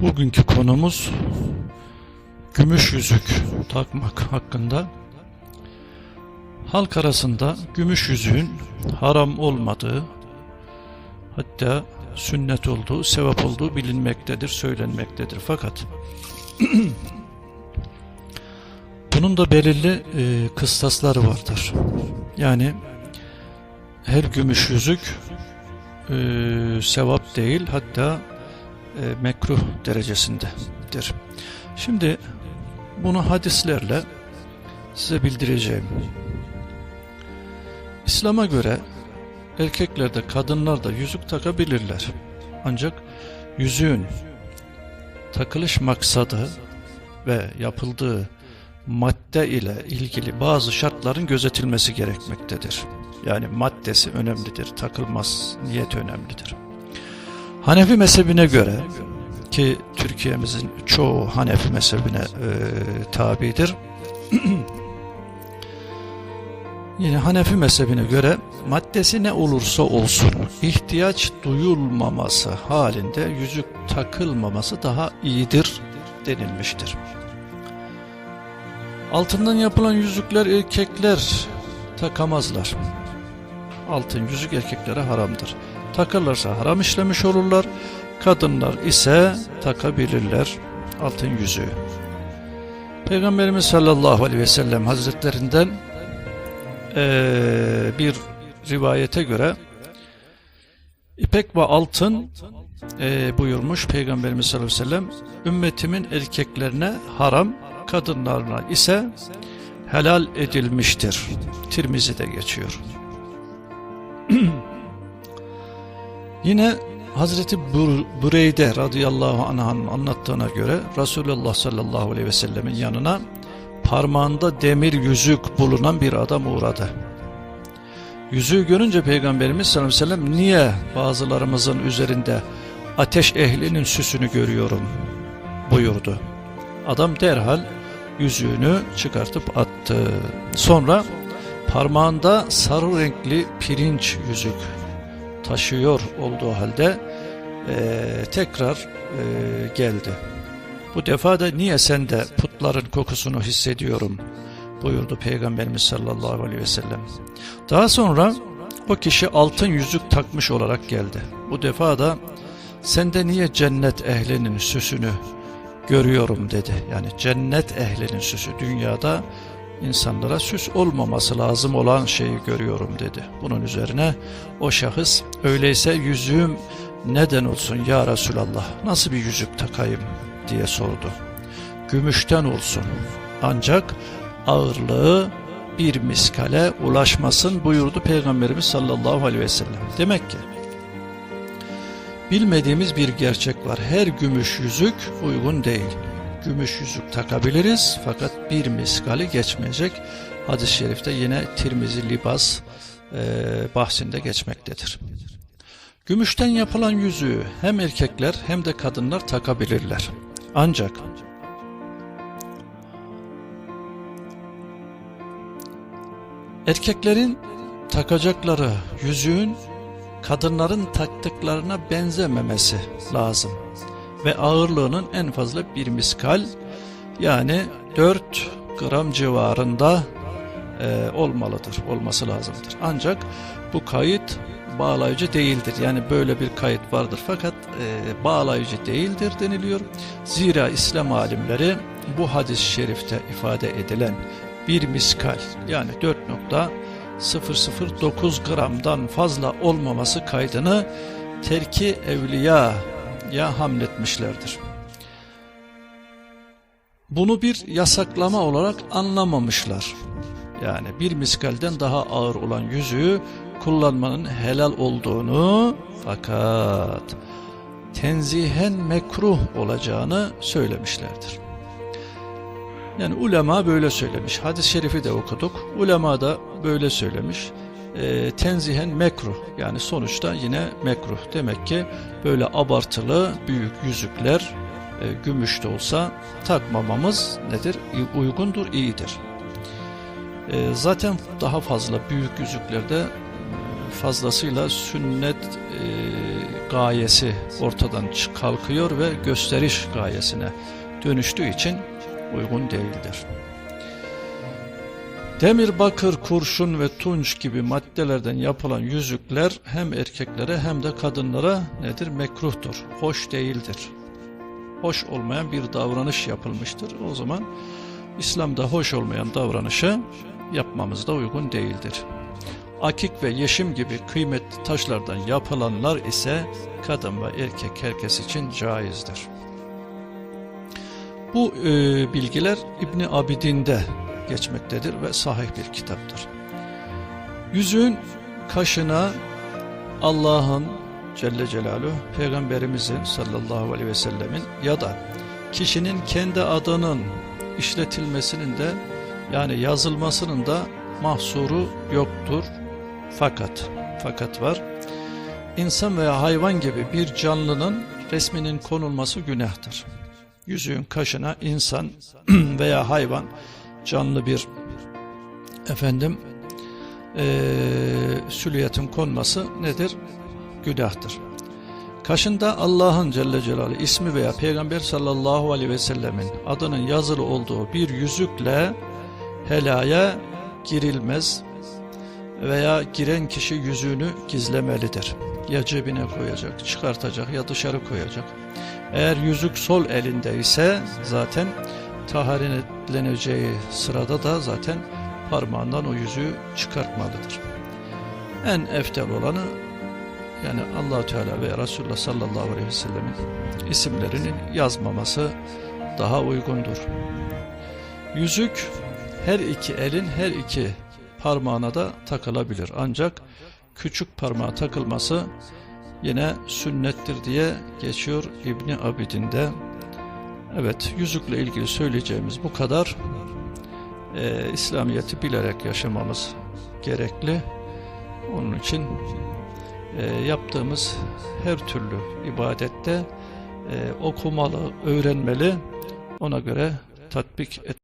Bugünkü konumuz gümüş yüzük takmak hakkında. Halk arasında gümüş yüzüğün haram olmadığı, hatta sünnet olduğu, sevap olduğu bilinmektedir, söylenmektedir. Fakat bunun da belirli e, kıstasları vardır. Yani her gümüş yüzük e, sevap değil, hatta e, mekruh derecesindedir. Şimdi bunu hadislerle size bildireceğim. İslam'a göre erkekler de kadınlar da yüzük takabilirler. Ancak yüzüğün takılış maksadı ve yapıldığı madde ile ilgili bazı şartların gözetilmesi gerekmektedir. Yani maddesi önemlidir, takılmaz niyet önemlidir. Hanefi mezhebine göre ki Türkiye'mizin çoğu Hanefi mezhebine e, tabidir. Yine Hanefi mezhebine göre maddesi ne olursa olsun ihtiyaç duyulmaması halinde yüzük takılmaması daha iyidir denilmiştir. Altından yapılan yüzükler erkekler takamazlar. Altın yüzük erkeklere haramdır. Takarlarsa haram işlemiş olurlar. Kadınlar ise takabilirler altın yüzüğü. Peygamberimiz sallallahu aleyhi ve sellem hazretlerinden eee, bir rivayete göre ipek ve altın eee, buyurmuş Peygamberimiz sallallahu aleyhi ve sellem ümmetimin erkeklerine haram kadınlarına ise helal edilmiştir. Tirmizi'de geçiyor. Yine Hazreti Bur Bureyde radıyallahu anh'ın anlattığına göre Resulullah sallallahu aleyhi ve sellemin yanına parmağında demir yüzük bulunan bir adam uğradı. Yüzüğü görünce Peygamberimiz sallallahu aleyhi ve sellem niye bazılarımızın üzerinde ateş ehlinin süsünü görüyorum buyurdu. Adam derhal yüzüğünü çıkartıp attı. Sonra parmağında sarı renkli pirinç yüzük taşıyor olduğu halde eee, tekrar eee, geldi. Bu defa da niye sende putların kokusunu hissediyorum buyurdu Peygamberimiz sallallahu aleyhi ve sellem. Daha sonra o kişi altın yüzük takmış olarak geldi. Bu defa da sende niye cennet ehlinin süsünü görüyorum dedi. Yani cennet ehlinin süsü dünyada insanlara süs olmaması lazım olan şeyi görüyorum dedi. Bunun üzerine o şahıs öyleyse yüzüğüm neden olsun ya Resulallah nasıl bir yüzük takayım diye sordu. Gümüşten olsun ancak ağırlığı bir miskale ulaşmasın buyurdu Peygamberimiz sallallahu aleyhi ve sellem. Demek ki bilmediğimiz bir gerçek var. Her gümüş yüzük uygun değil. Gümüş yüzük takabiliriz fakat bir miskali geçmeyecek. Hadis-i şerifte yine Tirmizi libas e, bahsinde geçmektedir. Gümüşten yapılan yüzüğü hem erkekler hem de kadınlar takabilirler. Ancak erkeklerin takacakları yüzüğün kadınların taktıklarına benzememesi lazım. Ve ağırlığının en fazla bir miskal yani 4 gram civarında e, olmalıdır, olması lazımdır. Ancak bu kayıt bağlayıcı değildir. Yani böyle bir kayıt vardır fakat e, bağlayıcı değildir deniliyor. Zira İslam alimleri bu hadis-i şerifte ifade edilen bir miskal yani 4.009 gramdan fazla olmaması kaydını terki evliya ya hamletmişlerdir. Bunu bir yasaklama olarak anlamamışlar. Yani bir miskalden daha ağır olan yüzüğü kullanmanın helal olduğunu fakat tenzihen mekruh olacağını söylemişlerdir. Yani ulema böyle söylemiş. Hadis-i şerifi de okuduk. Ulema da böyle söylemiş. E, tenzihen mekruh yani sonuçta yine mekruh. Demek ki böyle abartılı büyük yüzükler e, gümüş de olsa takmamamız nedir? Uygundur, iyidir. E, zaten daha fazla büyük yüzüklerde e, fazlasıyla sünnet e, gayesi ortadan kalkıyor ve gösteriş gayesine dönüştüğü için uygun değildir. Demir, bakır, kurşun ve tunç gibi maddelerden yapılan yüzükler hem erkeklere hem de kadınlara nedir? Mekruhtur, hoş değildir. Hoş olmayan bir davranış yapılmıştır. O zaman İslam'da hoş olmayan davranışı yapmamız da uygun değildir. Akik ve yeşim gibi kıymetli taşlardan yapılanlar ise kadın ve erkek herkes için caizdir. Bu e, bilgiler İbni Abidin'de geçmektedir ve sahih bir kitaptır. Yüzüğün kaşına Allah'ın Celle Celaluhu Peygamberimizin sallallahu aleyhi ve sellemin ya da kişinin kendi adının işletilmesinin de yani yazılmasının da mahsuru yoktur. Fakat fakat var. İnsan veya hayvan gibi bir canlının resminin konulması günahtır. Yüzüğün kaşına insan veya hayvan canlı bir efendim eee sülüyetin konması nedir? Günahtır. Kaşında Allah'ın Celle Celaluhu ismi veya Peygamber sallallahu aleyhi ve sellemin adının yazılı olduğu bir yüzükle helaya girilmez veya giren kişi yüzüğünü gizlemelidir. Ya cebine koyacak, çıkartacak ya dışarı koyacak. Eğer yüzük sol elinde ise zaten taharetleneceği sırada da zaten parmağından o yüzüğü çıkartmalıdır. En eftel olanı yani allah Teala ve Resulullah sallallahu aleyhi ve sellemin isimlerinin yazmaması daha uygundur. Yüzük her iki elin her iki parmağına da takılabilir. Ancak küçük parmağa takılması yine sünnettir diye geçiyor İbni Abidin'de. Evet, yüzükle ilgili söyleyeceğimiz bu kadar. Ee, İslamiyet'i bilerek yaşamamız gerekli. Onun için e, yaptığımız her türlü ibadette e, okumalı, öğrenmeli, ona göre tatbik et.